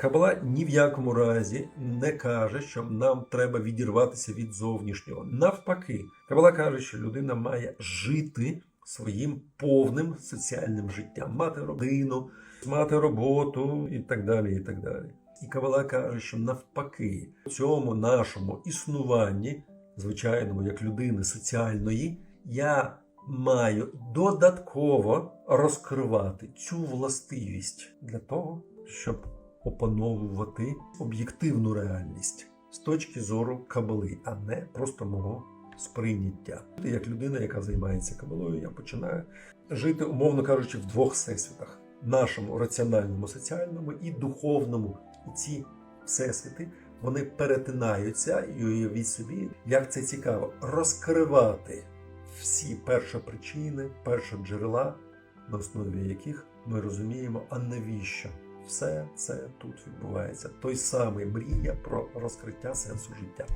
Кабала ні в якому разі не каже, що нам треба відірватися від зовнішнього. Навпаки, Кабала каже, що людина має жити своїм повним соціальним життям, мати родину, мати роботу і так далі. І так далі. І Кабала каже, що навпаки, в цьому нашому існуванні, звичайному як людини соціальної, я маю додатково розкривати цю властивість для того, щоб опановувати об'єктивну реальність з точки зору кабали, а не просто мого сприйняття. Як людина, яка займається кабалою, я починаю жити, умовно кажучи, в двох всесвітах: нашому раціональному, соціальному і духовному. І ці всесвіти вони перетинаються і уявіть собі, як це цікаво, розкривати всі першопричини, першоджерела, на основі яких ми розуміємо, а навіщо все це тут відбувається. Той самий мрія про розкриття сенсу життя.